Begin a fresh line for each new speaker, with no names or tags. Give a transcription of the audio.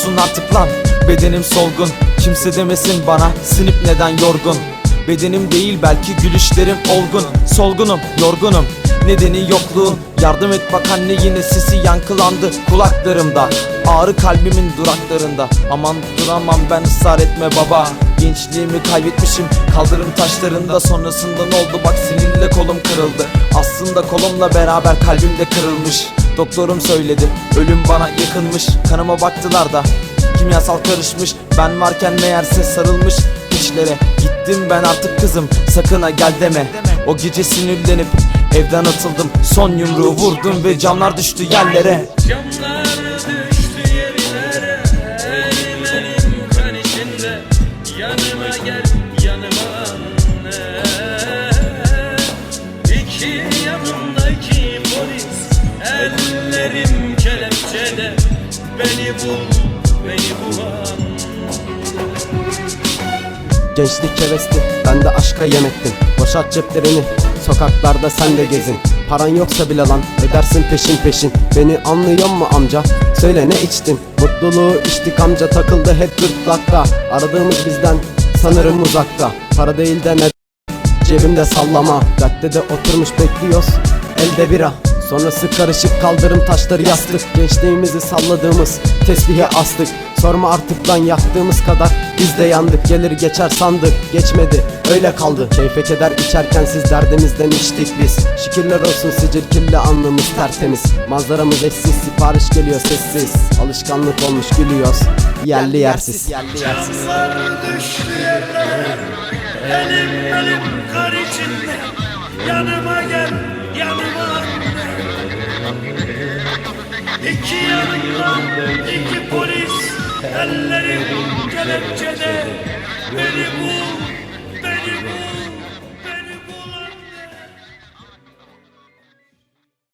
olsun artık lan. Bedenim solgun. Kimse demesin bana sinip neden yorgun? Bedenim değil belki gülüşlerim olgun. Solgunum yorgunum. Nedeni yokluğun. Yardım et bak anne yine sesi yankılandı kulaklarımda. Ağrı kalbimin duraklarında. Aman duramam ben ısrar etme baba. Gençliğimi kaybetmişim kaldırım taşlarında. Sonrasında ne oldu? Bak seninle kolum kırıldı. Aslında kolumla beraber kalbim de kırılmış Doktorum söyledi ölüm bana yakınmış. Kanıma baktılar da kimyasal karışmış. Ben varken meğerse sarılmış içlere Gittim ben artık kızım sakın ha gel deme. O gece sinirlenip evden atıldım. Son yumruğu vurdum ve camlar düştü yerlere.
Camlar Ellerim kelepçede Beni bul, beni bulan.
Gençlik hevesli ben de aşka yemektim Boşalt ceplerini sokaklarda sen de gezin. Paran yoksa bile lan ödersin peşin peşin. Beni anlıyor mu amca? Söyle ne içtin? Mutluluğu içtik amca takıldı hep gırtlakta. Aradığımız bizden sanırım uzakta. Para değil de ne Cebimde sallama Caddede oturmuş bekliyoruz. Elde bira Sonrası karışık kaldırım taşları yastık. Gençliğimizi salladığımız tesbihe astık. Sorma artık lan yaktığımız kadar. Biz de yandık gelir geçer sandık. Geçmedi öyle kaldı. Keyfe keder içerken siz derdimizden içtik biz. Şükürler olsun sicil kirli alnımız tertemiz. Manzaramız eşsiz sipariş geliyor sessiz. Alışkanlık olmuş gülüyoruz. Yerli yersiz. Yerli
düştü yerlere Elim elim kar İki yanımda iki polis Ellerim kelepçede. Beni